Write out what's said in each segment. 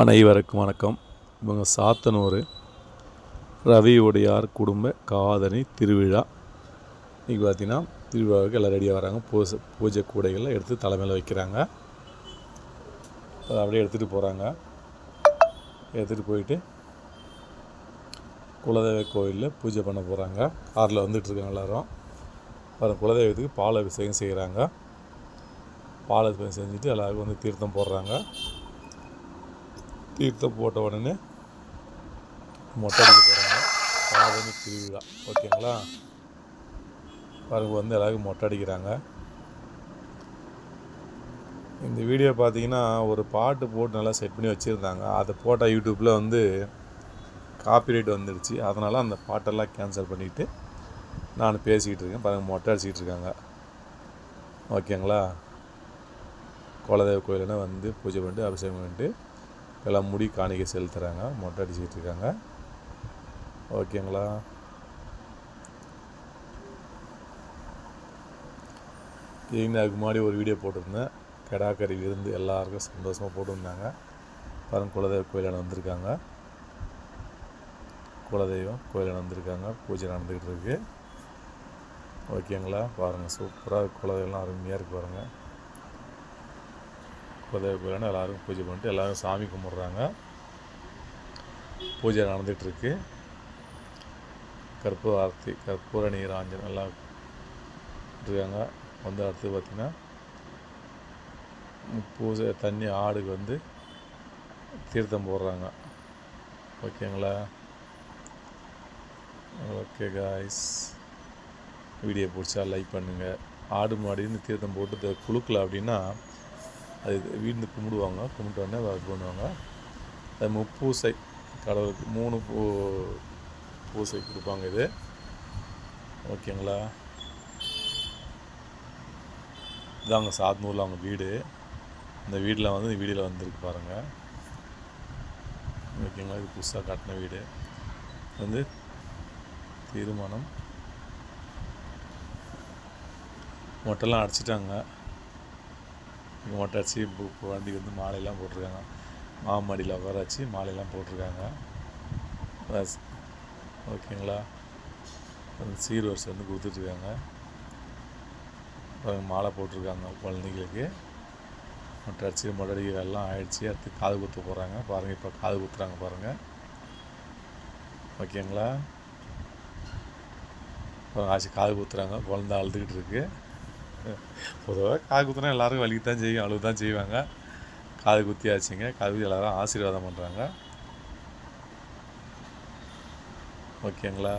அனைவருக்கும் வணக்கம். இவங்க சாத்தனூர் ரவியுடையார் குடும்ப காதணி திருவிழா. இன்றைக்கி பார்த்தீங்கன்னா திருவிழாவுக்கு எல்லாம் ரெடியாக வராங்க. பூசை பூஜை கூடைகளில் எடுத்து தலைமையில் வைக்கிறாங்க. அதை அப்படியே எடுத்துகிட்டு போகிறாங்க எடுத்துகிட்டு போயிட்டு குலதெய்வ கோயிலில் பூஜை பண்ண போகிறாங்க காரில் வந்துட்டுருக்காங்க எல்லோரும். அப்புறம் குலதெய்வத்துக்கு பால் அபிஷேகம் செய்கிறாங்க பால் அபிஷேகம் செஞ்சுட்டு எல்லாருக்கும் வந்து தீர்த்தம் போடுறாங்க. தீர்த்தம் போட்ட உடனே மொட்டை அடிக்க போகிறாங்க காதணி திருவிழா. ஓகேங்களா? பாருங்க வந்து எல்லாருக்கும் மொட்டை அடிக்கிறாங்க. இந்த வீடியோ பார்த்தீங்கன்னா ஒரு பாட்டு போட்டு நல்லா செட் பண்ணி வச்சுருந்தாங்க. அதை போட்டால் யூடியூப்பில் வந்து காப்பிரைட் வந்துடுச்சு. அதனால் அந்த பாட்டெல்லாம் கேன்சல் பண்ணிவிட்டு நான் பேசிக்கிட்டு இருக்கேன். பாருங்கள் மொட்டை அடிச்சிக்கிட்டு இருக்காங்க. ஓகேங்களா? குலதெய்வ கோயிலுன்னா வந்து பூஜை பண்ணிட்டு அபிஷேகம் பண்ணிட்டு எல்லாம் முடி காணிக்கை செலுத்துகிறாங்க மொட்டை அடிச்சுக்கிட்டு இருக்காங்க. ஓகேங்களா? ஏங்க அதுக்கு முன்னாடி ஒரு வீடியோ போட்டிருந்தேன். கெடாக்கறி விருந்து எல்லாருக்கும் சந்தோஷமாக போட்டிருந்தாங்க. பாருங்க குலதெய்வ கோயிலில் வந்திருக்காங்க குலதெய்வம் கோயிலில் வந்திருக்காங்க பூஜை நடந்துக்கிட்டு இருக்கு. ஓகேங்களா? பாருங்கள் சூப்பராக குலதெய்வம்லாம் அருமையாக இருக்கு பாருங்கள் குலதெய்வ கோயிலான எல்லோரும் பூஜை பண்ணிட்டு எல்லோரும் சாமி கும்பிட்றாங்க. பூஜை நடந்துகிட்ருக்கு. கற்பூர ஆர்த்தி கற்பூர நீராஞ்சன் எல்லாம் இருக்காங்க. வந்து அடுத்து பார்த்திங்கன்னா பூஜை தண்ணி ஆடுக்கு வந்து தீர்த்தம் போடுறாங்க. ஓகேங்களா? ஓகே காய்ஸ் வீடியோ பிடிச்சா லைக் பண்ணுங்கள் ஆடு மாடின்னு தீர்த்தம் போட்டு குழுக்கல அப்படின்னா அது வீழ்ந்து கும்பிடுவாங்க. கும்பிட்டு உடனே அது பண்ணுவாங்க அது முப்பூசை. கடவுளுக்கு மூணு பூ பூசை கொடுப்பாங்க இது. ஓகேங்களா? இதாங்க சாத்னூரில் அவங்க வீடு. இந்த வீட்டில் வந்து இந்த வீடியில் வந்திருக்கு பாருங்கள் ஓகேங்களா? இது புதுசாக கட்டின வீடு. வந்து திருமணம். மொட்டைலாம் அடிச்சிட்டாங்க. மொட்டை அடிச்சு வண்டி வந்து மாலையெல்லாம் போட்டிருக்காங்க. மாமடியில் உட்கார வச்சு மாலையெல்லாம் போட்டிருக்காங்க. பஸ். ஓகேங்களா? அந்த சீர் வரிசை வந்து கொடுத்துட்ருக்காங்க. மாலை போட்டிருக்காங்க குழந்தைங்களுக்கு மொட்டை அடிச்சு மொட்டை அடிக்க எல்லாம் ஆயிடுச்சு. அடுத்து காது குத்த போகிறாங்க பாருங்கள் இப்போ காது குத்துறாங்க பாருங்கள் ஓகேங்களா? ஆச்சு காது குத்துறாங்க. குழந்த அழுதுகிட்டு இருக்குது பொதுவாக காது குத்துனா எல்லாருக்கும் வலிக்கு தான் செய்யும் அழுகு தான் செய்வாங்க. காது குத்தியாச்சுங்க. காது குத்தி எல்லோரும் ஆசீர்வாதம் பண்ணுறாங்க ஓகேங்களா?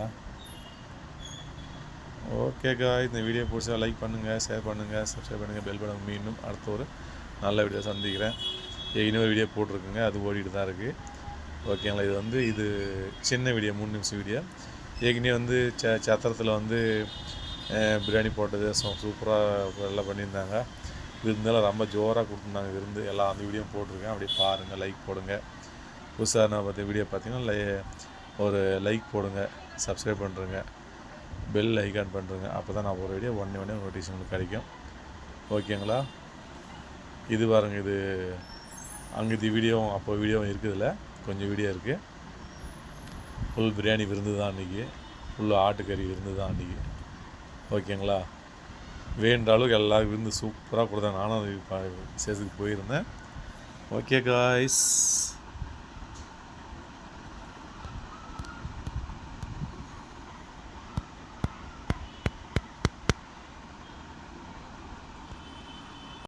ஓகேக்கா இந்த வீடியோ பிடிச்சா லைக் பண்ணுங்கள் ஷேர் பண்ணுங்கள் சப்ஸ்கிரைப் பண்ணுங்கள் பெல் பட்டன் மீண்டும் அடுத்த ஒரு நல்ல வீடியோ சந்திக்கிறேன். இன்னொரு வீடியோ போட்டிருக்குங்க. அது ஓடிட்டு தான் இருக்குது ஓகேங்களா? இது வந்து இது சின்ன வீடியோ மூணு நிமிஷம் வீடியோ ஏற்கனவே வந்து ச சத்திரத்தில் வந்து பிரியாணி போட்டது சூப்பராக எல்லாம் பண்ணியிருந்தாங்க. விருந்தெல்லாம் ரொம்ப ஜோராக கொடுத்துருந்தாங்க. விருந்து எல்லாம் அந்த வீடியோ போட்டிருக்கேன். அப்படியே பாருங்கள் லைக் போடுங்க. புதுசாக நான் பார்த்த வீடியோ பார்த்தீங்கன்னா லை ஒரு லைக் போடுங்க சப்ஸ்கிரைப் பண்ணுறேங்க பெல் ஐக்கான் பண்ணுறேங்க அப்போ தான் நான் ஒரு வீடியோ ஒன்றே ஒன்றே நோட்டிஃபிகேஷன் உங்களுக்கு கிடைக்கும். ஓகேங்களா? இது பாருங்க இது அங்கே இது வீடியோ அப்போ வீடியோவும் இருக்குதுல்ல? கொஞ்சம் வீடியோ இருக்குது ஃபுல் பிரியாணி விருந்து தான் அன்றைக்கி ஃபுல் ஆட்டுக்கறி விருந்து தான் அன்றைக்கி ஓகேங்களா? வேண்ட அளவுக்கு எல்லா விருந்து சூப்பராக கொடுத்தேன். நானும் அது விசேஷத்துக்கு போயிருந்தேன். Okay guys